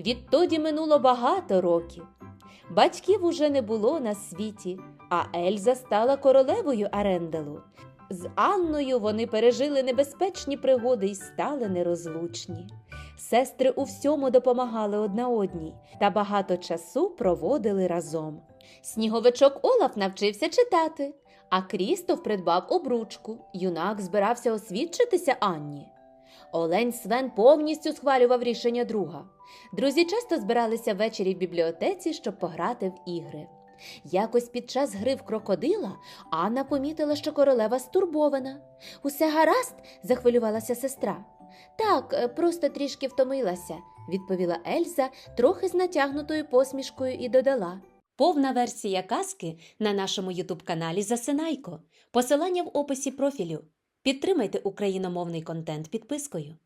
Відтоді минуло багато років. Батьків уже не було на світі, а Ельза стала королевою Аренделу. З Анною вони пережили небезпечні пригоди і стали нерозлучні. Сестри у всьому допомагали одна одній та багато часу проводили разом. Сніговичок Олаф навчився читати, а Крістоф придбав обручку. Юнак збирався освідчитися Анні. Олень Свен повністю схвалював рішення друга. Друзі часто збиралися ввечері в бібліотеці, щоб пограти в ігри. Якось під час гри в крокодила Анна помітила, що королева стурбована. Усе гаразд? захвилювалася сестра. Так, е, просто трішки втомилася, відповіла Ельза, трохи з натягнутою посмішкою, і додала. Повна версія казки на нашому ютуб-каналі Засинайко. Посилання в описі профілю. Підтримайте україномовний контент підпискою.